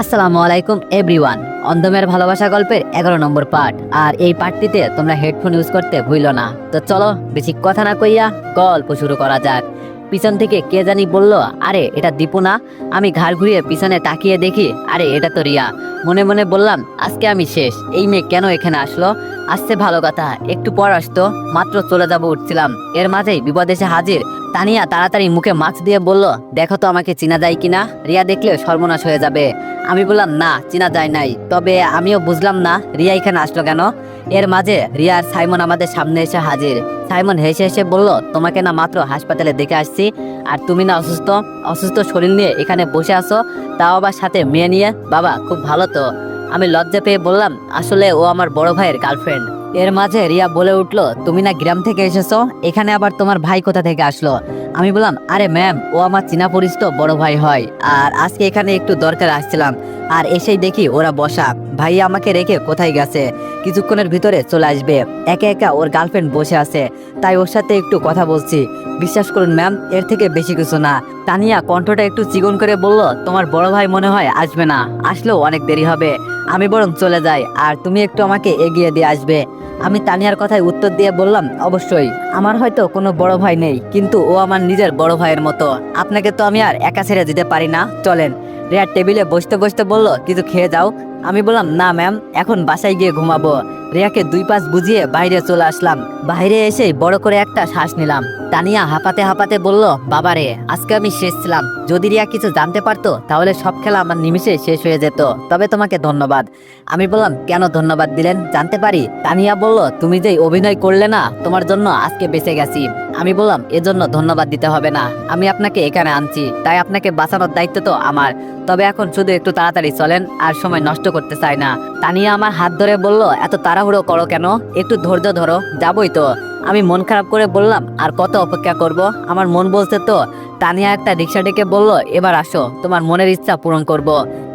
আসসালামু আলাইকুম এভরিওয়ান অন্ধমের ভালোবাসা গল্পের এগারো নম্বর পার্ট আর এই পার্টটিতে তোমরা হেডফোন ইউজ করতে ভুলো না। তো চলো, বেশি কথা না কইয়া গল্প শুরু করা যাক। পিছন থেকে কে জানি বলল, আরে, এটা দীপু না আমি ঘাড় ঘুরিয়ে পিছনে তাকিয়ে দেখি, আরে, এটা তো রিয়া। মনে মনে বললাম, আজকে আমি শেষ। এই মেয়ে কেন এখানে আসলো? আসছে ভালো কথা, একটু পর আসতো। মাত্র চলে যাব উঠছিলাম। এর মাঝেই বিপদ এসে হাজির, তানিয়া তাড়াতাড়ি মুখে মাস্ক দিয়ে বলল, দেখো তো আমাকে চিনা যায় কিনা? রিয়া দেখলে সর্বনাশ হয়ে যাবে। আমি বললাম, না, চিনা যায় নাই। তবে আমিও বুঝলাম না, রিয়া এখানে আসলো কেন? এর মাঝে রিয়া আর সাইমন আমাদের সামনে এসে হাজির। সাইমন হেসে হেসে বলল, তোমাকে না মাত্র হাসপাতালে দেখে আসছি, আর তুমি না অসুস্থ? অসুস্থ শরীর নিয়ে এখানে বসে আছো? তাও আবার সাথে মেয়ে নিয়ে? বাবা, খুব ভালো তো। আমি লজ্জা পেয়ে বললাম, আসলে ও আমার বড় ভাইয়ের গার্লফ্রেন্ড এর মাঝে রিয়া বলে উঠল, তুমি না গ্রাম থেকে এসেছ? এখানে আবার তোমার ভাই কোথা থেকে আসলো? আমি বললাম, আরে ম্যাম, ও আমার চীনা পরিচিত বড় ভাই হয়। আর আজকে এখানে একটু দরকার আসছিলাম। আর এসেই দেখি ওরা বসা। ভাই আমাকে রেখে কোথায় গেছে? কিছুক্ষণের ভিতরে চলে আসবে। একা একা ওর গার্লফ্রেন্ড বসে আছে। তাই ওর সাথে একটু কথা বলছি। বিশ্বাস করুন ম্যাম, এর থেকে বেশি কিছু না। তানিয়া কণ্ঠটা একটু চিকন করে বলল, তোমার বড় ভাই মনে হয় আসবে না। আসলেও অনেক দেরি হবে। আমি বরং চলে যাই, আর তুমি একটু আমাকে এগিয়ে দিয়ে আসবে। আমি তানিয়ার কথায় উত্তর দিয়ে বললাম, অবশ্যই। আমার হয়তো কোনো বড় ভাই নেই, কিন্তু ও আমার নিজের বড় ভাইয়ের মতো। আপনাকে তো আমি আর একা ছেড়ে দিতে পারি না। চলেন। রেয়ার টেবিলে বসতে বসতে বলল, কিছু খেয়ে যাও। আমি বললাম, না, ম্যাম, এখন বাসায় গিয়ে ঘুমাবো। রিয়াকে দুই পাশ বুঝিয়ে বাইরে চলে আসলাম। বাইরে এসে বড় করে একটা শ্বাস নিলাম। তানিয়া হাঁপাতে হাঁপাতে বলল, বাবারে, আজকে আমি শেষ ছিলাম। যদি রিয়া কিছু জানতে পারতো, তাহলে সব খেলা আমার নিমিষে শেষ হয়ে যেত। তবে তোমাকে ধন্যবাদ। আমি বললাম, কেন ধন্যবাদ দিলেন? জানতে পারি। তানিয়া বলল, তুমি যে অভিনয় করলে না, তোমার জন্য আজকে বেঁচে গেছি। আমি বললাম, এজন্য ধন্যবাদ দিতে হবে না। আমি আপনাকে এখানে আনছি। তাই আপনাকে বাঁচানোর দায়িত্ব তো আমার। তবে এখন শুধু একটু তাড়াতাড়ি চলেন, আর সময় নষ্ট করতে চাই না। তানিয়া আমার হাত ধরে বলল, এত তাড়াহুড়ো করো কেন? একটু ধৈর্য ধরো, যাবই তো। আমি মন খারাপ করে বললাম, আর কত অপেক্ষা করব? আমার মন বলছে তো তানিয়া একটা রিক্সা ডেকে বলল, এবার আসো, তোমার মনের ইচ্ছা পূরণ করব।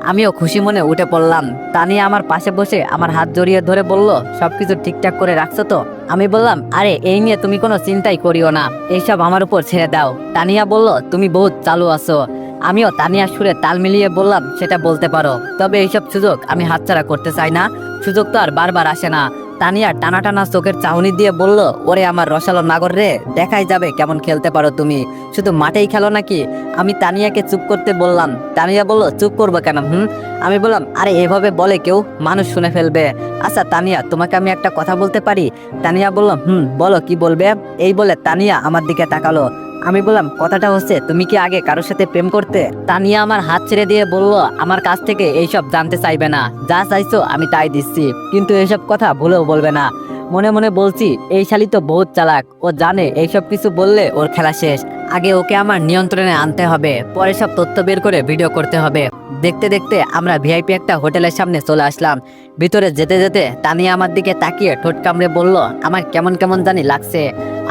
আমিও খুশি মনে উঠে পড়লাম। তানিয়া আমার পাশে বসে আমার হাত জড়িয়ে ধরে বলল, সবকিছু ঠিকঠাক করে রাখছো তো? আমি বললাম, আরে, এই নিয়ে তুমি কোনো চিন্তাই করিও না। এইসব আমার উপর ছেড়ে দাও। তানিয়া বলল, তুমি বহুত চালু আছো। আমিও তানিয়ার সুরে তাল মিলিয়ে বললাম, সেটা বলতে পারো। তবে এইসব সুযোগ আমি হাতছাড়া করতে চাই না। সুযোগ তো আর বারবার আসে না। তানিয়া টানা টানা চোখের চাউনি দিয়ে বলল, ওরে আমার রসালো নাগর রে, দেখাই যাবে কেমন খেলতে পারো তুমি। শুধু মাঠেই খেলো নাকি? আমি তানিয়াকে চুপ করতে বললাম। তানিয়া বলল, চুপ করব কেন, হুম? আমি বললাম, আরে এভাবে বলে কেউ মানুষ শুনে ফেলবে। আচ্ছা তানিয়া, তোমাকে আমি একটা কথা বলতে পারি? তানিয়া বলল, হুম, বলো কি বলবে? এই বলে তানিয়া আমার দিকে তাকালো। আমি বললাম, কথাটা হচ্ছে, তুমি কি আগে কারোর সাথে প্রেম করতে? তা নিয়ে আমার হাত ছেড়ে দিয়ে বলল, আমার কাছ থেকে এইসব জানতে চাইবে না। যা চাইছো আমি তাই দিচ্ছি। কিন্তু এসব কথা ভুলেও বলবে না। মনে মনে বলছি, এই শালি তো বহুত চালাক। ও জানে এইসব কিছু বললে ওর খেলা শেষ। আগে ওকে আমার নিয়ন্ত্রণে আনতে হবে, পরে সব তথ্য বের করে ভিডিও করতে হবে। দেখতে দেখতে আমরা ভিআইপি একটা হোটেলের সামনে চলে আসলাম। ভিতরে যেতে যেতে তানিয়া আমার দিকে তাকিয়ে ঠোঁট কামড়ে বলল, আমার কেমন কেমন জানি লাগছে।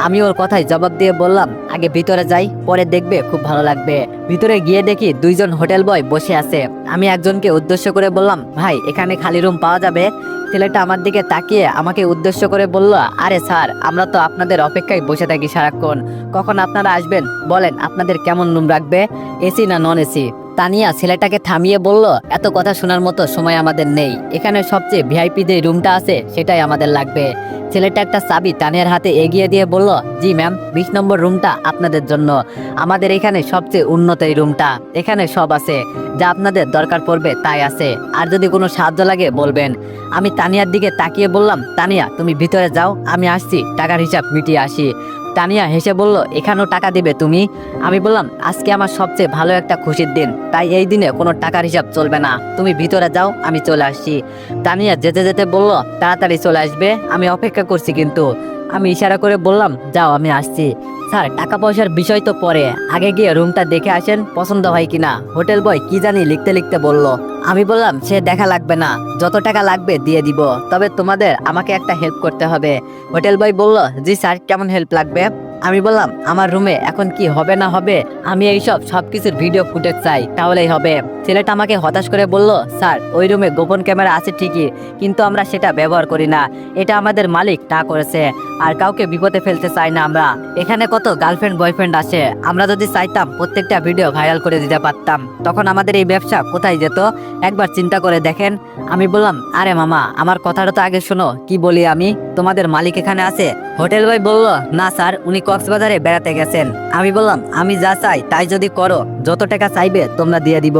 আমি ওর কথায় জবাব দিয়ে বললাম, আগে ভিতরে যাই, পরে দেখবে খুব ভালো লাগবে। ভিতরে গিয়ে দেখি দুইজন হোটেল বয় বসে আছে। আমি একজনকে উদ্দেশ্য করে বললাম, ভাই, এখানে খালি রুম পাওয়া যাবে? ছেলেটা আমার দিকে তাকিয়ে আমাকে উদ্দেশ্য করে বলল, আরে স্যার, আমরা তো আপনাদের অপেক্ষায় বসে থাকি সারাক্ষণ। কখন আপনারা আসবেন? বলেন, আপনাদের কেমন রুম রাখবে? এসি না নন এসি তানিয়া ছেলেটাকে থামিয়ে বলল, এত কথা শোনার মতো সময় আমাদের নেই। এখানে সবচেয়ে ভিআইপি যে রুমটা আছে, সেটাই আমাদের লাগবে। ছেলেটা একটা চাবি তানিয়ার হাতে এগিয়ে দিয়ে বলল, জি ম্যাম, বিশ নম্বর রুমটা আপনাদের জন্য। আমাদের এখানে সবচেয়ে উন্নত এই রুমটা। এখানে সব আছে। যা আপনাদের দরকার পড়বে তাই আছে। আর যদি কোনো সাহায্য লাগে, বলবেন। আমি তানিয়ার দিকে তাকিয়ে বললাম, তানিয়া, তুমি ভিতরে যাও। আমি আসছি, টাকার হিসাব মিটিয়ে আসি। তানিয়া হেসে বলল, এখানেও টাকা দিবে তুমি? আমি বললাম, আজকে আমার সবচেয়ে ভালো একটা খুশির দিন, তাই এই দিনে কোনো টাকার হিসাব চলবে না। তুমি ভিতরে যাও, আমি চলে আসছি। তানিয়া যেতে যেতে বলল, তাড়াতাড়ি চলে আসবে, আমি অপেক্ষা করছি কিন্তু। আমি ইশারা করে বললাম, যাও, আমি আসছি। স্যার টাকা পয়সার বিষয় তো পরে। আগে গিয়ে রুমটা দেখে আসেন, পছন্দ হয় কিনা? হোটেল বয় কি জানি লিখতে লিখতে বলল, আমি বললাম, সে দেখা লাগবে না। যত টাকা লাগবে, দিয়ে দিব। তবে তোমাদের আমাকে একটা হেল্প করতে হবে। হোটেল বয় বলল, জি স্যার, কেমন হেল্প লাগবে? আমি বললাম, আমার রুমে এখন কি হবে না হবে? আমি এইসব সবকিছুর ভিডিও ফুটেজ চাই, তাহলেই হবে। ছেলেটা আমাকে হতাশ করে বলল, স্যার, ওই রুমে গোপন ক্যামেরা আছে ঠিকই, কিন্তু আমরা সেটা ব্যবহার করি না। এটা আমাদের মালিক তা করেছে। আর কাউকে বিপদে ফেলতে চাই না আমরা। এখানে কত গার্লফ্রেন্ড বয়ফ্রেন্ড আসে আমরা যদি চাইতাম প্রত্যেকটা ভিডিও ভাইরাল করে দিতে পারতাম। তখন আমাদের এই ব্যবসা কোথায় যেত? একবার চিন্তা করে দেখেন। আমি বললাম, আরে মামা, আমার কথাটা তো আগে শোনো। কি বলি আমি? তোমাদের মালিক এখানে আছে? হোটেল বয় বলল, না স্যার, উনি কক্সবাজারে বেড়াতে গেছেন। আমি বললাম, আমি যা চাই তাই যদি করো। যত টাকা চাইবে তোমরা দিয়ে দিব।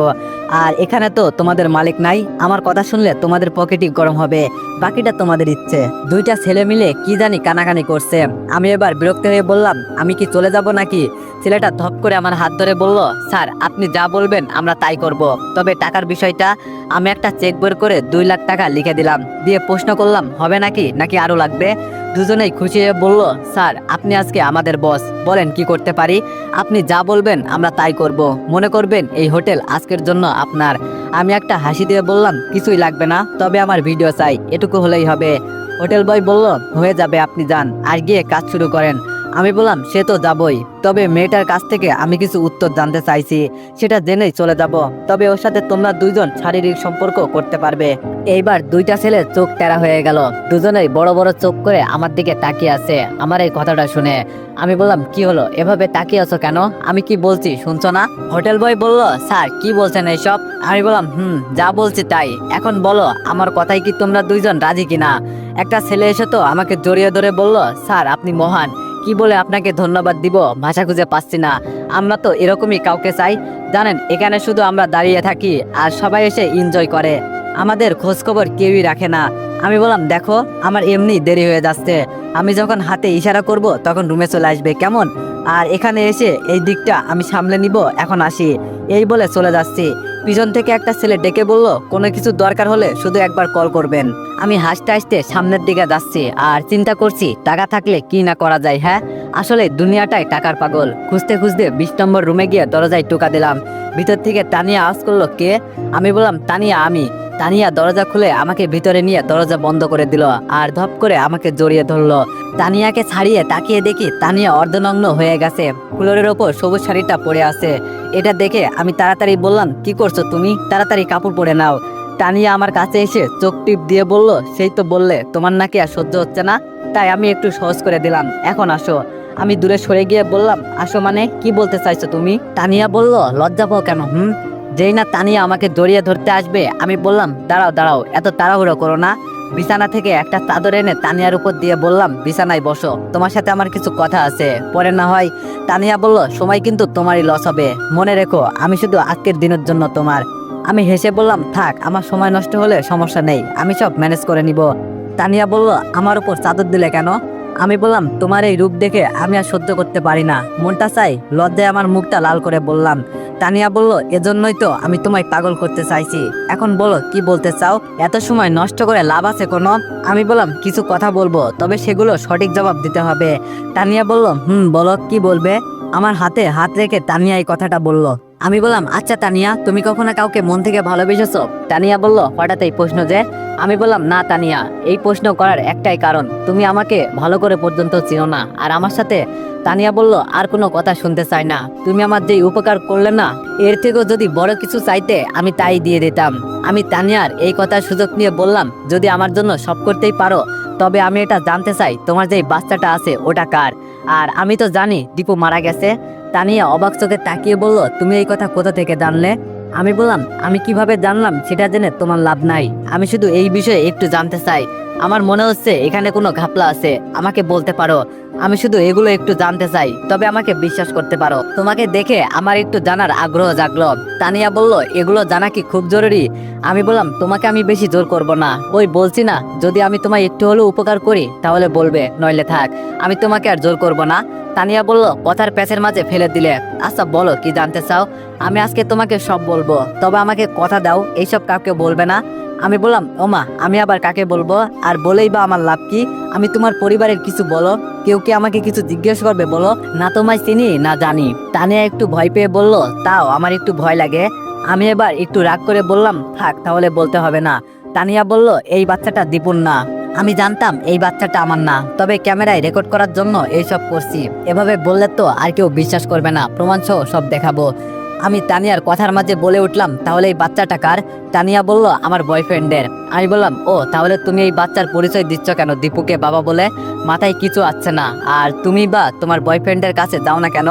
আর এখানে তো তোমাদের মালিক নাই। আমার কথা শুনলে তোমাদের পকেটই গরম হবে। বাকিটা তোমাদের ইচ্ছে। দুইটা ছেলে মিলে কি জানি কানাকানি করছে। আমি এবার বিরক্ত হয়ে বললাম, আমি কি চলে যাব নাকি? ছেলেটা ধপ করে আমার হাত ধরে বলল, স্যার, আপনি যা বলবেন আমরা তাই করব। তবে টাকার বিষয়টা আমি একটা চেক বের করে দুই লাখ টাকা লিখে দিলাম। দিয়ে প্রশ্ন করলাম, হবে নাকি? নাকি আরও লাগবে? দুজনেই খুশি হয়ে বলল, স্যার, আপনি আজকে আমাদের বস। বলেন কি করতে পারি? আপনি যা বলবেন আমরা তাই করব। মনে করবেন এই হোটেল আজকের জন্য আপনার। আমি একটা হাসি দিয়ে বললাম, কিছুই লাগবে না, তবে আমার ভিডিও চাই। এটুকু হলেই হবে। হোটেল বয় বলল, হয়ে যাবে, আপনি যান। আর গিয়ে কাজ শুরু করেন। আমি বললাম, সে তো যাবই। তবে মেয়েটার কাছ থেকে আমি কিছু উত্তর জানতে চাইছি, সেটা জেনেই চলে যাব। তবে ওর সাথে তোমরা দুইজন শারীরিক সম্পর্ক করতে পারবে। এইবার দুইটা ছেলে চোখ টেরা হয়ে গেল। দুজনেই বড় বড় চোখ করে আমার দিকে তাকিয়ে আছে। আমার এই কথাটা শুনে আমি বললাম, কি হলো? এভাবে তাকিয়ে আছো কেন? আমি কি বলছি, শুনছো না? হোটেল বয় বলল, স্যার, কি বলছেন এইসব? আমি বললাম, হুম, যা বলছি তাই। এখন বলো, আমার কথাই কি তোমরা দুইজন রাজি কিনা? একটা ছেলে এসে তো আমাকে জড়িয়ে ধরে বলল, স্যার, আপনি মহান। কি বলে আপনাকে ধন্যবাদ দিব? ভাষা খুঁজে পাচ্ছি না। আমরা তো এরকমই কাউকে চাই। জানেন, এখানে শুধু আমরা দাঁড়িয়ে থাকি আর সবাই এসে এনজয় করে। আমাদের খোঁজখবর কেউই রাখে না। আমি বললাম, দেখো, আমার এমনি দেরি হয়ে যাচ্ছে। আমি যখন হাতে ইশারা করব, তখন রুমে চলে আসবে। কেমন? আর এখানে এসে এই দিকটা আমি সামলে নিব, এখন আসি। এই বলে চলে যাচ্ছি। পিছন থেকে একটা ছেলে ডেকে বলল, কোনো কিছু দরকার হলে শুধু একবার কল করবেন। আমি হাসতে হাসতে সামনের দিকে যাচ্ছি আর চিন্তা করছি, টাকা থাকলে কি না করা যায় হ্যাঁ? আসলে দুনিয়াটাই টাকার পাগল। খুঁজতে খুঁজতে বিশ নম্বর রুমে গিয়ে দরজায় টোকা দিলাম। ভিতর থেকে তানিয়া আওয়াজ করল, কে? আমি বললাম, তানিয়া, আমি। তানিয়া দরজা খুলে আমাকে ভিতরে নিয়ে দরজা বন্ধ করে দিল আর ধপ করে আমাকে জড়িয়ে ধরলো। তানিয়াকে ছাড়িয়ে তাকিয়ে দেখি তানিয়া অর্ধনগ্ন হয়ে গেছে। ফ্লোরের ওপর সবুজ শাড়িটা পরে আছে। এটা দেখে আমি তাড়াতাড়ি বললাম, কি করছ তুমি? তাড়াতাড়ি কাপড় পরে নাও। তানিয়া আমার কাছে এসে চোখ টিপ দিয়ে বলল, সেই তো বললে, তোমার নাকি আর সহ্য হচ্ছে না। তাই আমি একটু সহজ করে দিলাম। এখন আসো। আমি দূরে সরে গিয়ে বললাম, আসো মানে? কি বলতে চাইছো তুমি? তানিয়া বলল, লজ্জা পাও কেন, হুম? যেই না তানিয়া আমাকে জড়িয়ে ধরতে আসবে, আমি বললাম, দাঁড়াও দাঁড়াও, এত তাড়াহুড়ো করো না। বিছানা থেকে একটা চাদর এনে তানিয়ার উপর দিয়ে বললাম, বিছানায় বসো, তোমার সাথে আমার কিছু কথা আছে। পরে না হয় তানিয়া বলল, সময় কিন্তু তোমারই লস হবে। মনে রেখো, আমি শুধু আজকের দিনের জন্য তোমার। আমি হেসে বললাম, থাক, আমার সময় নষ্ট হলে সমস্যা নেই, আমি সব ম্যানেজ করে নিব। তানিয়া বলল, আমার উপর চাদর দিলে কেন? আমি বললাম, তোমার এই রূপ দেখে আমি আর সহ্য করতে পারি না। মনটা চাই, লজ্জায় আমার মুখটা লাল করে বললাম। তানিয়া বলল, এজন্যই তো আমি তোমায় পাগল করতে চাইছি। এখন বলো, কি বলতে চাও? এত সময় নষ্ট করে লাভ আছে কোনো? আমি বললাম, কিছু কথা বলব, তবে সেগুলো সঠিক জবাব দিতে হবে। তানিয়া বলল, হুম, বলো, কি বলবে? আমার হাতে হাত রেখে তানিয়া এই কথাটা বলল। আমি বললাম আচ্ছা তানিয়া, তুমি কখনো কাউকে মন থেকে ভালোবেসেছো? তানিয়া বলল, হঠাৎ এই প্রশ্ন যে, আমি বললাম, না তানিয়া, এই প্রশ্ন করার একটাই কারণ, তুমি আমাকে ভালো করে পর্যন্ত চিনো না। আর আমার সাথে তানিয়া বলল, আর কোনো কথা শুনতে চাই না। তুমি আমার যে উপকার করলে না, এর থেকেও যদি বড় কিছু চাইতে, আমি তাই দিয়ে দিতাম। আমি তানিয়ার এই কথার সুযোগ নিয়ে বললাম, যদি আমার জন্য সব করতেই পারো তবে আমি এটা জানতে চাই, তোমার যে বাচ্চাটা আছে, ওটা কার? আর আমি তো জানি দীপু মারা গেছে। তা নিয়ে অবাক চোখে তাকিয়ে বলল, তুমি এই কথা কোথা থেকে জানলে? আমি বললাম, আমি কীভাবে জানলাম সেটা জেনে তোমার লাভ নাই। আমি শুধু এই বিষয়ে একটু জানতে চাই। আমার মনে হচ্ছে এখানে কোনো ঘাপলা আছে। আমাকে বলতে পারো। আমি শুধু এগুলো একটু জানতে চাই। তবে আমাকে বিশ্বাস করতে পারো। তোমাকে দেখে আমার একটু জানার আগ্রহ জাগলো। তানিয়া বলল, এগুলো জানা কি খুব জরুরি? আমি বললাম, তোমাকে আমি বেশি জোর করব না। ওই বলছি না। যদি আমি তোমায় একটু হলেও উপকার করি, তাহলে বলবে, নইলে থাক। আমি তোমাকে আর জোর করব না। তানিয়া বলল, কথার প্যাচের মাঝে ফেলে দিলে। আচ্ছা বলো, কি জানতে চাও? আমি আজকে তোমাকে সব বলব। তবে আমাকে কথা দাও। এইসব কাউকে বলবে না। আমি বললাম, ওমা, আমি আবার কাকে বলব? আর বলেই বা আমার লাভ কি? আমি তোমার পরিবারের কিছু বলো? কেউ কি আমাকে কিছু জিজ্ঞেস করবে বলো? না তোমায় চিনি, না জানি। তানিয়া একটু ভয় পেয়ে বলল, তাও, আমার একটু ভয় লাগে। আমি এবার একটু রাগ করে বললাম, থাক, তাহলে বলতে হবে না। তানিয়া বলল, এই বাচ্চাটা দীপুন না। আমি জানতাম এই বাচ্চাটা আমার না। তবে ক্যামেরায় রেকর্ড করার জন্য এইসব করছি। এভাবে বললে তো আর কেউ বিশ্বাস করবে না। প্রমাণ সহ সব দেখাবো। আমি তানিয়ার কথার মাঝে বলে উঠলাম, তাহলে এই বাচ্চাটা কার? তানিয়া বলল, আমার বয়ফ্রেন্ডের আমি বললাম, ও, তাহলে তুমি এই বাচ্চার পরিচয় দিচ্ছ কেন? দীপুকে বাবা বলে মাথায় কিছু আসছে না। আর তুমি বা তোমার বয়ফ্রেন্ডের কাছে যাও না কেন?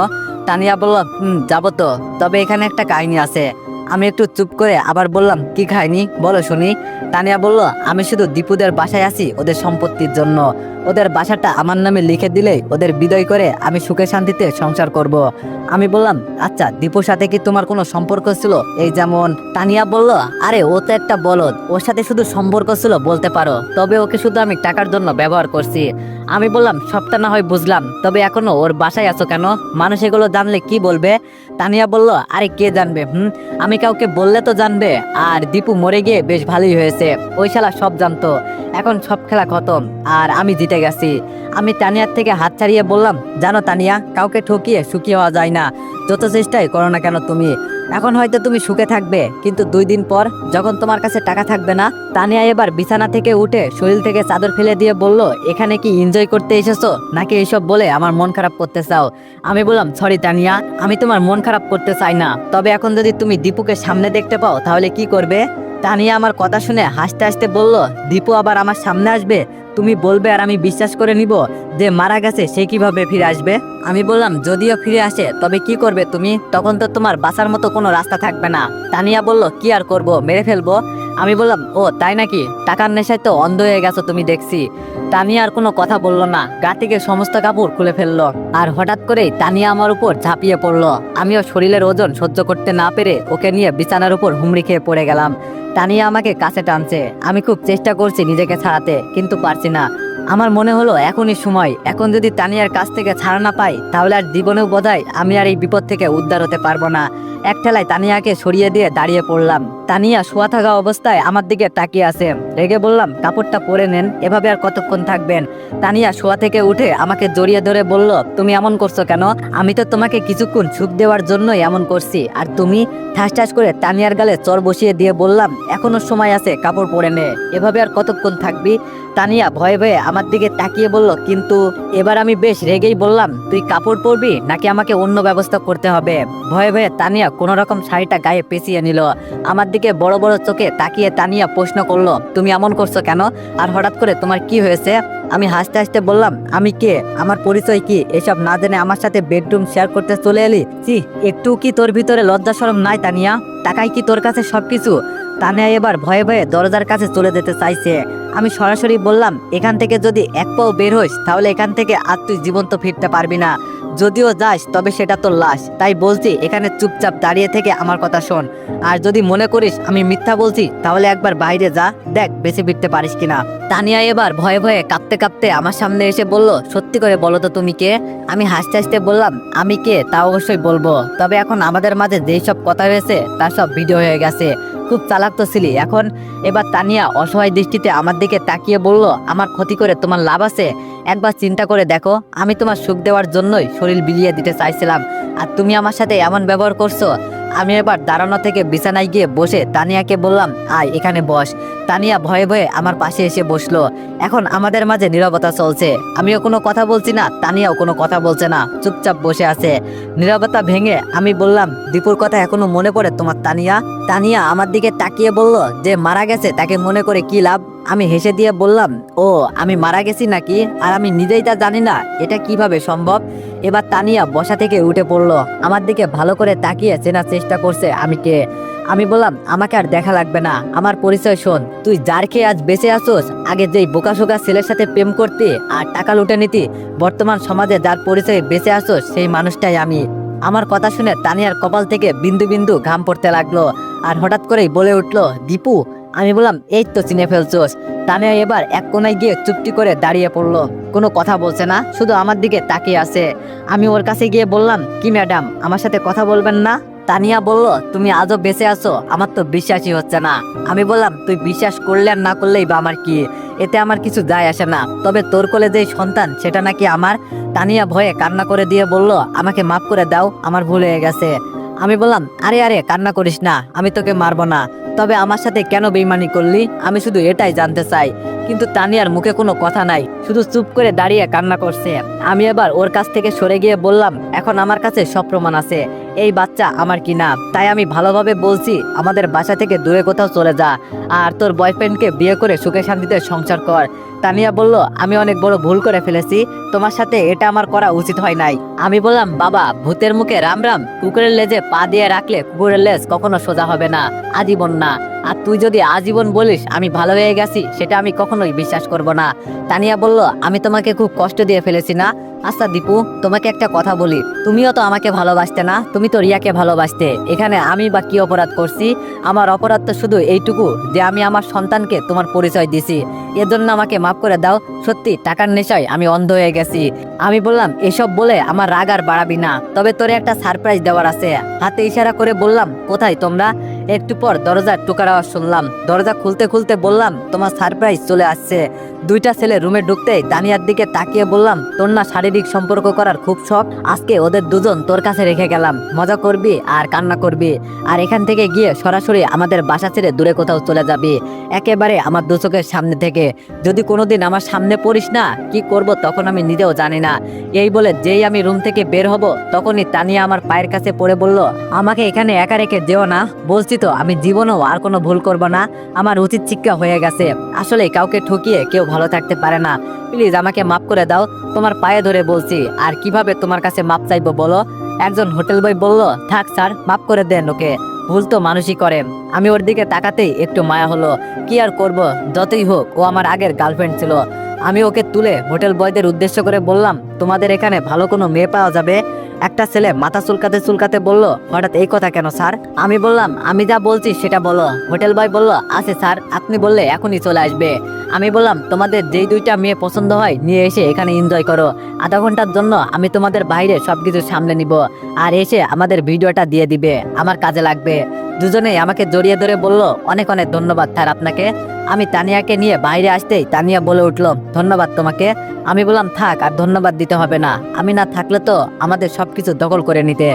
তানিয়া বলল, হুম, যাব তো। তবে এখানে একটা কাহিনী আছে। আমি একটু চুপ করে আবার বললাম, কি খাইনি? বলো শুনি। তানিয়া বলল, আমি শুধু দীপুদের বাসায় আছি ওদের সম্পত্তির জন্য। ওদের বাসাটা আমার নামে লিখে দিলে ওদের বিদায় করে আমি সুখে শান্তিতে সংসার করব। আমি বললাম আচ্ছা দীপুর সাথে কি তোমার কোনো সম্পর্ক ছিল? এই যেমন। তানিয়া বলল, আরে, ও তো একটা বলদ। ওর সাথে শুধু সম্পর্ক ছিল বলতে পারো। তবে ওকে শুধু আমি টাকার জন্য ব্যবহার করছি। আমি বললাম, সবটা না হয় বুঝলাম। তবে এখনও ওর বাসায় আছো কেন? মানুষ এগুলো জানলে কি বলবে? তানিয়া বলল, আরে, কে জানবে, হুম? আমি কাউকে বললে তো জানবে। আর দীপু মরে গিয়ে বেশ ভালোই হয়েছে। ওই শালা সব জানতো। এখন সব খেলা খতম। আর আমি জিতে গেছি। আমি তানিয়ার থেকে হাত ছাড়িয়ে বললাম, জানো তানিয়া, কাউকে ঠকিয়ে সুখী হওয়া যায় না। যত চেষ্টাই করো না কেন তুমি এখন হয়তো তুমি সুখে থাকবে, কিন্তু দুই দিন পর যখন তোমার কাছে টাকা থাকবে না, তানিয়া এবার বিছানা থেকে উঠে শরীর থেকে চাদর ফেলে দিয়ে বলল, এখানে কি এনজয় করতে এসেছ? নাকি এইসব বলে আমার মন খারাপ করতে চাও? আমি বললাম সরি তানিয়া, আমি তোমার মন খারাপ করতে চাই না। তবে এখন যদি তুমি দীপুকে সামনে দেখতে পাও, তাহলে কি করবে? তানিয়া আমার কথা শুনে হাসতে হাসতে বলল, দীপু আবার আমার সামনে আসবে? তুমি বলবে আর আমি বিশ্বাস করে নিব যে মারা গেছে, সে কীভাবে ফিরে আসবে? আমি বললাম, যদিও ফিরে আসে, তবে কি করবে তুমি? তখন তো তোমার বাসার মতো কোনো রাস্তা থাকবে না। তানিয়া বলল, কি আর করব? মেরে ফেলব? আমি বললাম, ও, তাই নাকি? টাকার নেশায় তো অন্ধ হয়ে গেছো তুমি দেখছি। তানিয়া আর কোনো কথা বলল না। গা থেকে সমস্ত কাপড় খুলে ফেলল। আর হঠাৎ করেই তানিয়া আমার উপর ঝাঁপিয়ে পড়ল। আমিও শরীরের ওজন সহ্য করতে না পেরে ওকে নিয়ে বিছানার উপর হুমড়ি খেয়ে পড়ে গেলাম। তানিয়া আমাকে কাছে টানছে। আমি খুব চেষ্টা করছি নিজেকে ছাড়াতে, কিন্তু পারছি না। আমার মনে হলো এখনই সময়। এখন যদি তানিয়ার কাছ থেকে ছাড়া না পাই, তাহলে আর জীবনেও বোধহয় আমি আর এই বিপদ থেকে উদ্ধার হতে পারব না। এক ঠেলায় তানিয়াকে সরিয়ে দিয়ে দাঁড়িয়ে পড়লাম। তানিয়া শোয়া থাকা অবস্থায় আমার দিকে তাকিয়ে আছে। রেগে বললাম, কাপড়টা পরে নেন, এভাবে আর কতক্ষণ থাকবেন? তানিয়া শোয়া থেকে উঠে আমাকে জড়িয়ে ধরে বলল, তুমি এমন করছ কেন? আমি তো তোমাকে কিছুক্ষণ সুখ দেওয়ার জন্যই এমন করছি। আর তুমি? ঠাস ঠাস করে তানিয়ার গালে চর বসিয়ে দিয়ে বললাম, এখনও সময় আছে, কাপড় পরে নে। এভাবে আর কতক্ষণ থাকবি? তানিয়া ভয়ে ভয়ে আমার দিকে তাকিয়ে বলল, কিন্তু এবার আমি বেশ রেগেই বললাম, তুই কাপড় পরবি নাকি আমাকে অন্য ব্যবস্থা করতে হবে? ভয়ে ভয়ে তানিয়া কোনো রকম শাড়িটা গায়ে পেঁচিয়ে নিল। আমার দিকে বড় বড় চোখে তাকিয়ে তানিয়া প্রশ্ন করল, তুমি এমন করছ কেন? আর হঠাৎ করে তোমার কি হয়েছে? আমি হাসতে হাসতে বললাম, আমি কে? আমার পরিচয় কি? এসব না জেনে আমার সাথে বেডরুম শেয়ার করতে চলে এলি? ছি, একটু কি তোর ভিতরে লজ্জা শরম নাই তানিয়া? টাকাই কি তোর কাছে সবকিছু? তানিয়া এবার ভয়ে ভয়ে দরজার কাছে চলে যেতে চাইছে। আমি সরাসরি বললাম, এখান থেকে যদি এক পাও বের হইস, তাহলে এখান থেকে আর তুই জীবন্ত ফিরতে পারবি না। যদিও যাস, তবে সেটা তোর লাশ। তাই বলছি, এখানে চুপচাপ দাঁড়িয়ে থেকে আমার কথা শোন। আর যদি মনে করিস আমি মিথ্যা বলছি, তাহলে একবার বাইরে যা, দেখ বেঁচে ফিরতে পারিস কিনা। তানিয়া এবার ভয়ে ভয়ে কাঁপতে কাঁপতে আমার সামনে এসে বলল, সত্যি করে বলো তো তুমি কে? আমি হাসতে হাসতে বললাম, আমি কে তা অবশ্যই বলব। তবে এখন আমাদের মাঝে যেই সব কথা হয়েছে, তার সব ভিডিও হয়ে গেছে। খুব চালাক তো ছিলি। এখন এবার তানিয়া অসহায় দৃষ্টিতে আমার দিকে তাকিয়ে বলল, আমার ক্ষতি করে তোমার লাভ আছে? একবার চিন্তা করে দেখো। আমি তোমার সুখ দেওয়ার জন্যই শরীর বিলিয়ে দিতে চাইছিলাম। আর তুমি আমার সাথে এমন ব্যবহার করছ আমি এবার দাঁড়ানো থেকে বিছানায় গিয়ে বসে তানিয়াকে বললাম, আয়, এখানে বস। তানিয়া ভয়ে ভয়ে আমার পাশে এসে বসল। এখন আমাদের মাঝে নীরবতা চলছে। আমিও কোনো কথা বলছি না, তানিয়াও কোনো কথা বলছে না, চুপচাপ বসে আছে। নীরবতা ভেঙে আমি বললাম, দীপুর কথা এখনও মনে পড়ে তোমার তানিয়া? তানিয়া আমার দিকে তাকিয়ে বলল যে মারা গেছে, তাকে মনে করে কি লাভ? আমি হেসে দিয়ে বললাম, ও, আমি মারা গেছি নাকি? আর আমি নিজেই তা জানি না, এটা কীভাবে সম্ভব? এবার তানিয়া বসা থেকে উঠে পড়ল। আমার দিকে ভালো করে তাকিয়ে চেনার চেষ্টা করছে আমি কে। আমি বললাম, আমাকে আর দেখা লাগবে না। আমার পরিচয় শোন, তুই যার খেয়ে আজ বেঁচে আসোস আগে যেই বোকাশোকা ছেলের সাথে প্রেম করতি আর টাকা লুটে নিতি, বর্তমান সমাজে যার পরিচয়ে বেঁচে আসোস সেই মানুষটাই আমি। আমার কথা শুনে তানিয়ার কপাল থেকে বিন্দু বিন্দু ঘাম পড়তে লাগল আর হঠাৎ করেই বলে উঠল, দীপু আমি বললাম, এই তো চিনে ফেলছোস। তানিয়া এবার এক কোনায় গিয়ে চুপটি করে দাঁড়িয়ে পড়ল। কোনো কথা বলছে না, শুধু আমার দিকে তাকিয়ে আছে। আমি ওর কাছে গিয়ে বললাম, কি ম্যাডাম, আমার সাথে কথা বলবেন না? তানিয়া বলল, তুমি আজও বেঁচে আছো, আমার তো বিশ্বাসই হচ্ছে না। আমি বললাম, তুই বিশ্বাস করলে না করলেই বা আমার কি? এতে আমার কিছু যায় আসে না। তবে তোর কোলে যে সন্তান, সেটা নাকি আমার? তানিয়া ভয়ে কান্না করে দিয়ে বলল, আমাকে মাফ করে দাও, আমার ভুল হয়ে গেছে। আমি বললাম, আরে আরে, কান্না করিস না, আমি তোকে মারবো না। তবে আমার সাথে কেন বেইমানি করলি? আমি শুধু এটাই জানতে চাই। কিন্তু তানিয়ার মুখে কোনো কথা নাই। শুধু চুপ করে দাঁড়িয়ে কান্না করছে। আমি এবার ওর কাছ থেকে সরে গিয়ে বললাম, এখন আমার কাছে সব প্রমাণ আছে। এই বাচ্চা আমার কি না তাই আমি ভালোভাবে বলছি, আমাদের বাসা থেকে দূরে কোথাও চলে যা। আর তোর বয়ফ্রেন্ডকে বিয়ে করে সুখে শান্তিতে সংসার কর। তানিয়া বলল, আমি অনেক বড় ভুল করে ফেলেছি। তোমার সাথে এটা আমার করা উচিত হয় নাই। আমি বললাম, বাবা, ভূতের মুখে রাম রাম কুকুরের লেজে পা দিয়ে রাখলে কুকুরের লেজ কখনো সোজা হবে না, আজীবন না। আর তুই যদি আজীবন বলিস আমি ভালো হয়ে গেছি, সেটা আমি কখনোই বিশ্বাস করব না। তানিয়া বলল, আমি তোমাকে খুব কষ্ট দিয়ে ফেলেছি না? আচ্ছা দীপু, তোমাকে একটা কথা বলি। তুমিও তো আমাকে ভালোবাসতে না? তুমি তো রিয়াকে ভালোবাসতে। এখানে আমি বা কি অপরাধ করছি? আমার অপরাধ তো শুধু এইটুকু, যে আমি আমার সন্তানকে তোমার পরিচয় দিছি এর জন্য আমাকে মাফ করে দাও। সত্যি, টাকার নেশায় আমি অন্ধ হয়ে গেছি। আমি বললাম, এসব বলে আমার রাগ আর বাড়াবি না। তবে তোরে একটা সারপ্রাইজ দেওয়ার আছে। হাতে ইশারা করে বললাম, কোথায় তোমরা? একটু পর দরজার টোকার আওয়াজ শুনলাম। দরজা খুলতে খুলতে বললাম, তোমার সারপ্রাইজ চলে আসছে। দুইটা ছেলে রুমে ঢুকতেই তানিয়ার দিকে তাকিয়ে বললাম, তোর না শারীরিক সম্পর্ক করার খুব শখ, আজকে ওদের দুজন তোর কাছে রেখে গেলাম। মজা করবি আর কান্না করবি। আর এখান থেকে গিয়ে সরাসরি আমাদের বাসা ছেড়ে দূরে কোথাও চলে যাবি। একেবারে আমার দু চোখের সামনে থেকে। যদি কোনোদিন আমার সামনে পড়িস না, কি করব তখন আমি নিজেও জানি না। এই বলে যেই আমি রুম থেকে বের হব, তখনই তানিয়া আমার পায়ের কাছে পড়ে বলল, আমাকে এখানে একা রেখে যেও না। বলছি তো, আমি জীবনেও আর কোনো ভুল করব না। আমার উচিত শিক্ষা হয়ে গেছে। আসলে কাউকে ঠকিয়ে কেউ ভালো থাকতে পারে না। প্লিজ আমাকে মাফ করে দাও। তোমার পায়ে ধরে বলছি। আর কীভাবে তোমার কাছে মাপ চাইব বলো? একজন হোটেল বয় বলল, থাক স্যার মাফ করে দেন ওকে। ভুল তো মানুষই করে। আমি ওর দিকে তাকাতেই একটু মায়া হলো। কি আর করব? যতই হোক, ও আমার আগের গার্লফ্রেন্ড ছিল। আমি ওকে তুলে হোটেল বয়দের উদ্দেশ্য করে বললাম, তোমাদের এখানে ভালো কোনো মেয়ে পাওয়া যাবে? একটা ছেলে মাথা চুলকাতে চুলকাতে বলল, হঠাৎ এই কথা কেন, স্যার? আমি বললাম, আমি যা বলছি সেটা বলো। হোটেল বয় বলল, আছে, স্যার, আপনি বললে এখনই চলে আসবে। আমি বললাম, তোমাদের যেই দুইটা মেয়ে পছন্দ হয়, নিয়ে এসে এখানে এনজয় করো। আধা ঘণ্টার জন্য আমি তোমাদের বাইরে সবকিছু সামলে নিব। আর এসে আমাদের ভিডিওটা দিয়ে দিবে, আমার কাজে লাগবে। দুজনেই আমাকে জড়িয়ে ধরে বলল, অনেক অনেক ধন্যবাদ, স্যার, আপনাকে। আমি তানিয়াকে নিয়ে বাইরে আসতেই তানিয়া বলে উঠল, ধন্যবাদ তোমাকে। আমি বললাম, থাক, আর ধন্যবাদ দিতে হবে না। আমি না থাকলে তো আমাদের সবকিছু দখল করে নিতে।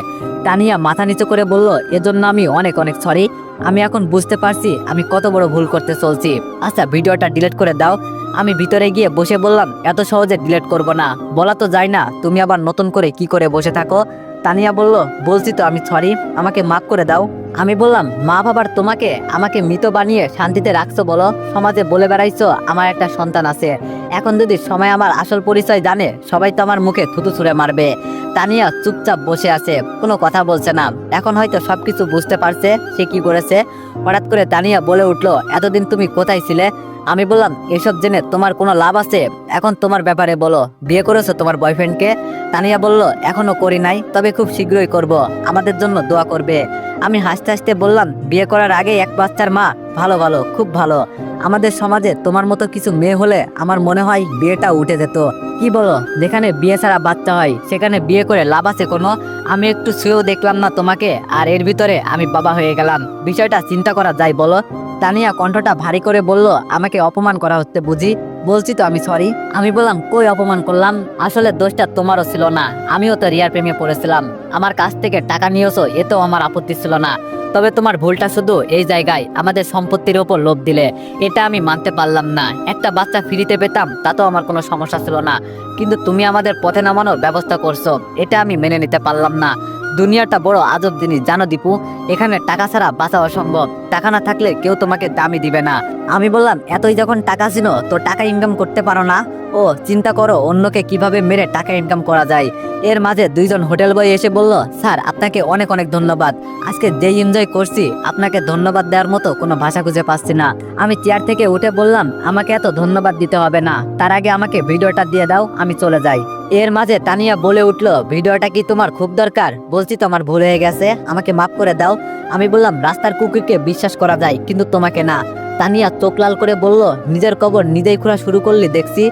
তানিয়া মাথা নিচু করে বলল, এজন্য আমি অনেক অনেক সরি আমি এখন বুঝতে পারছি আমি কত বড় ভুল করতে চলছি। আচ্ছা ভিডিওটা ডিলিট করে দাও। আমি ভিতরে গিয়ে বসে বললাম, এত সহজে ডিলিট করব না। বলা তো যায় না, তুমি আবার নতুন করে কি করে বসে থাকো? তানিয়া বলল, বলছি তো আমি সরি আমাকে মাফ করে দাও। আমি বললাম, মা বাবার তোমাকে, আমাকে মৃত বানিয়ে শান্তিতে রাখছো বলো। সমাজে বলে বেড়াইছো, আমার একটা সন্তান আছে। এখন যদি সময় আমার আসল পরিচয় জানে, সবাই তো আমার মুখে থুতু ছুঁড়ে মারবে। তানিয়া চুপচাপ বসে আছে, কোনো কথা বলছে না। এখন হয়তো সবকিছু বুঝতে পারছে, সে কি করেছে। হঠাৎ করে তানিয়া বলে উঠল, এতদিন তুমি কোথায় ছিলে? আমি বললাম, এসব জেনে তোমার কোনো লাভ আছে? এখন তোমার ব্যাপারে বলো। বিয়ে করেছ তোমার বয়ফ্রেন্ডকে তানিয়া বলল, এখনও করি নাই, তবে খুব শীঘ্রই করব। আমাদের জন্য দোয়া করবে। আমি হাসতে হাসতে বললাম, বিয়ে করার আগে এক বাচ্চার মা। ভালো ভালো, খুব ভালো। আমাদের সমাজে তোমার মতো কিছু মেয়ে হলে আমার মনে হয় বিয়েটা উঠে যেত। কি বলো, যেখানে বিয়ে ছাড়া বাচ্চা হয়, সেখানে বিয়ে করে লাভ আছে কোনো? আমি একটু শুয়েও দেখলাম না তোমাকে, আর এর ভিতরে আমি বাবা হয়ে গেলাম। বিষয়টা চিন্তা করা যায় বলো? তানিয়া কণ্ঠটা ভারী করে বলল, আমাকে অপমান করা হচ্ছে বুঝি? বলছি তো আমি সরি আমি বললাম, কই অপমান করলাম? আসলে দোষটা তোমারও ছিল না। আমিও তো রিয়ার প্রেমে পড়েছিলাম। আমার কাছ থেকে টাকা নিয়েছো এতেও আমার আপত্তি ছিল না। তবে তোমার ভুলটা শুধু এই জায়গায় আমাদের সম্পত্তির ওপর লোভ দিলে। এটা আমি মানতে পারলাম না। একটা বাচ্চা ফ্রিতে পেতাম তাতেও আমার কোনো সমস্যা ছিল না। কিন্তু তুমি আমাদের পথে নামানোর ব্যবস্থা করছ। এটা আমি মেনে নিতে পারলাম না। দুনিয়াটা বড় আজব জিনিস। জানো দীপু, এখানে টাকা ছাড়া বাঁচা অসম্ভব। টাকা না থাকলে কেউ তোমাকে দামি দিবে না। আমি বললাম, এতই যখন টাকা ছিল, তো টাকা ইনকাম করতে পারো না? ও, চিন্তা করো, অন্যকে কীভাবে মেরে টাকা ইনকাম করা যায়। এর মাঝে দুইজন হোটেল বয় এসে বলল, স্যার, আপনাকে অনেক অনেক ধন্যবাদ। আজকে যেই এনজয় করছি, আপনাকে ধন্যবাদ দেওয়ার মতো কোনো ভাষা খুঁজে পাচ্ছি না। আমি চেয়ার থেকে উঠে বললাম, আমাকে এত ধন্যবাদ দিতে হবে না। তার আগে আমাকে ভিডিওটা দিয়ে দাও, আমি চলে যাই। এর মাঝে তানিয়া বলে উঠল, ভিডিওটা কি তোমার খুব দরকার? বলছি তো আমার ভুল হয়ে গেছে। আমাকে মাফ করে দাও। আমি বললাম, রাস্তার কুকুরকে বিশ্বাস করা যায়, কিন্তু তোমাকে না। তানিয়া চোখ লাল করে বলল, নিজের কবর নিজেই খোঁড়া শুরু করলি, দেখছি।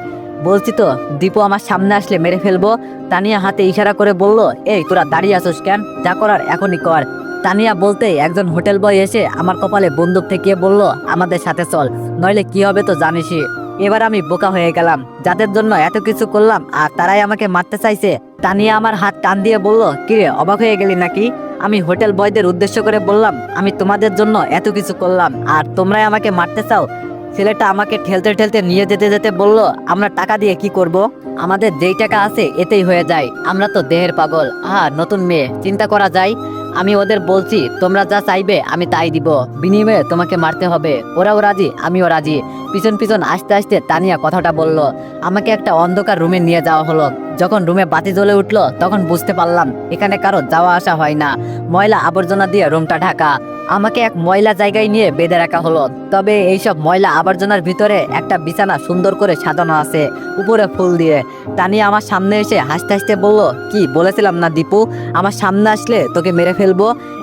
বলছি তো, দীপু আমার সামনে আসলে মেরে ফেলব? তানিয়া হাতে ইশারা করে বলল, এই, তোরা দাঁড়িয়ে আছোস কেন? যা করার এখনই কর। তানিয়া বলতেই একজন হোটেল বয় এসে আমার কপালে বন্দুক থেকে বলল, আমাদের সাথে চল, নইলে কি হবে তো জানিসই। এবার আমি বোকা হয়ে গেলাম। যাদের জন্য এত কিছু করলাম আর তারাই আমাকে মারতে চাইছে, তানিয়া আমার হাত টান দিয়ে বলল, কিরে, অবাক হয়ে গেলি নাকি? আমি হোটেল বয়দের উদ্দেশ্য করে বললাম, আমি তোমাদের জন্য এত কিছু করলাম আর তোমরাই আমাকে মারতে চাও। ছেলেটা আমাকে ঠেলতে ঠেলতে নিয়ে যেতে যেতে বলল, আমরা টাকা দিয়ে কি করব। আমাদের যেই টাকা আছে এতেই হয়ে যায়। আমরা তো দেহের পাগল। আহা, নতুন মেয়ে। চিন্তা করা যায়। আমি ওদের বলছি, তোমরা যা চাইবে, আমি তাই দিব। বিনিময়ে তোমাকে মারতে হবে। ওরাও রাজি, আমিও রাজি। পিছন পিছন আস্তে আস্তে তানিয়া কথাটা বলল, আমাকে একটা অন্ধকার রুমে নিয়ে যাওয়া হলো। যখন রুমে বাতি জ্বলে উঠল, তখন বুঝতে পারলাম, এখানে কারও যাওয়া আসা হয় না। ময়লা আবর্জনা দিয়ে রুমটা ঢাকা। আমাকে এক ময়লা জায়গায় নিয়ে বেঁধে রাখা হলো। তবে এইসব ময়লা আবর্জনার ভিতরে একটা বিছানা সুন্দর করে সাজানো আছে, উপরে ফুল দিয়ে। তানিয়া আমার সামনে এসে হাসতে হাসতে বলল, কি বলেছিলাম না দীপু? আমার সামনে আসলে তোকে মেরে ফেলব।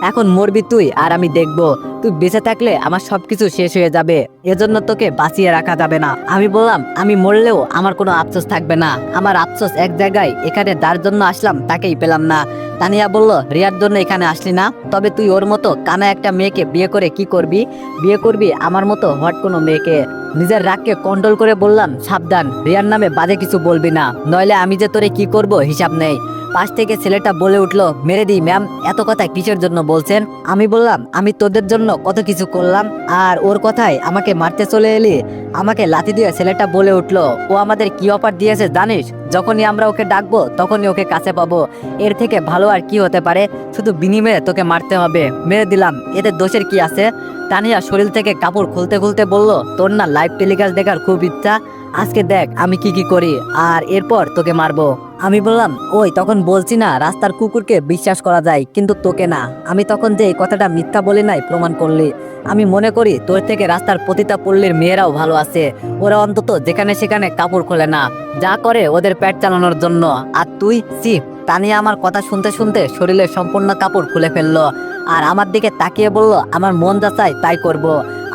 এখন মরবি তুই আর আমি দেখব। তুই বেঁচে থাকলে আমার সবকিছু শেষ হয়ে যাবে। এজন্য তোকে বাঁচিয়ে রাখা যাবে না। আমি বললাম, আমি মরলেও আমার কোনো আফসোস থাকবে না। আমার আফসোস এক জায়গায় এখানে যার জন্য আসলাম তাকেই পেলাম না। তানিয়া বলল, রিয়ার জন্য এখানে আসলি না? তবে তুই ওর মতো কানা একটা মেয়েকে বিয়ে করে কি করবি? বিয়ে করবি আমার মতো হট কোনো মেয়েকে। নিজের রাগকে কন্ট্রোল করে বললাম, সাবধান, রিয়ার নামে বাজে কিছু বলবি না। নইলে আমি যে তোরে কি করব হিসাব নেই। পাশ থেকে ছেলেটা বলে উঠল, মেরে দিই, ম্যাম, এত কথা কিসের জন্য বলছেন? আমি বললাম, আমি তোদের জন্য কত কিছু করলাম, আর ওর কথায় আমাকে মারতে চলে এলি? আমাকে লাথি দিয়ে ছেলেটা বলে উঠল, ও আমাদের কি অফার দিয়েছে জানিস? যখনই আমরা ওকে ডাকবো, তখনই ওকে কাছে পাবো। এর থেকে ভালো আর কি হতে পারে? শুধু বিনিময়ে তোকে মারতে হবে। মেরে দিলাম, এতে দোষের কি আছে? তানিয়া শরীর থেকে কাপড় খুলতে খুলতে বলল, তোর না লাইভ টেলিকাস্ট দেখার খুব ইচ্ছা। আজকে দেখ, আমি কি কি করি, আর এরপর তোকে মারবো। আমি বললাম, ওই, তখন বলছি না, রাস্তার কুকুরকে বিশ্বাস করা যায়, কিন্তু তোকে না। আমি তখন যে এই কথাটা মিথ্যা বলি নাই প্রমাণ করলি, আমি মনে করি তোর থেকে রাস্তার প্রতিটা পল্লীর মেয়েরাও ভালো আছে। ওরা অন্তত যেখানে সেখানে কাপড় খোলে না, যা করে ওদের পেট চালানোর জন্য। আর তুই সি তানিয়া আমার কথা শুনতে শুনতে শরীরের সম্পূর্ণ কাপড় খুলে ফেলল আর আমার দিকে তাকিয়ে বলল, আমার মন যা চাই তাই করব।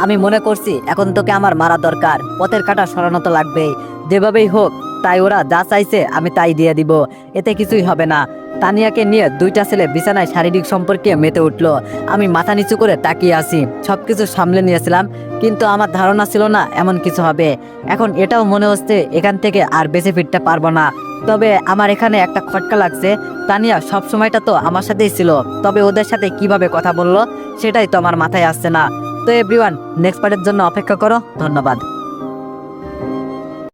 আমি মনে করছি এখন তোকে আমার মারা দরকার, পথের কাটা সরানো তো লাগবেই। যেভাবেই হোক তাই ওরা যা চাইছে আমি তাই দিয়ে দিব। এতে কিছুই হবে না। তানিয়াকে নিয়ে দুইটা ছেলে বিছানায় শারীরিক সম্পর্কে মেতে উঠল। আমি মাথা নিচু করে তাকিয়ে আসি সবকিছু সামলে নিয়েছিলাম, কিন্তু আমার ধারণা ছিল না এমন কিছু হবে। এখন এটাও মনে হচ্ছে এখান থেকে আর বেঁচে ফিরতে পারব না। তবে আমার এখানে একটা খটকা লাগছে। তানিয়া সব সময়টা তো আমার সাথেই ছিল। তবে ওদের সাথে কীভাবে কথা বলল, সেটাই তো আমার মাথায় আসছে না। তো এভরিওয়ান নেক্সট পার্টের জন্য অপেক্ষা করো। ধন্যবাদ।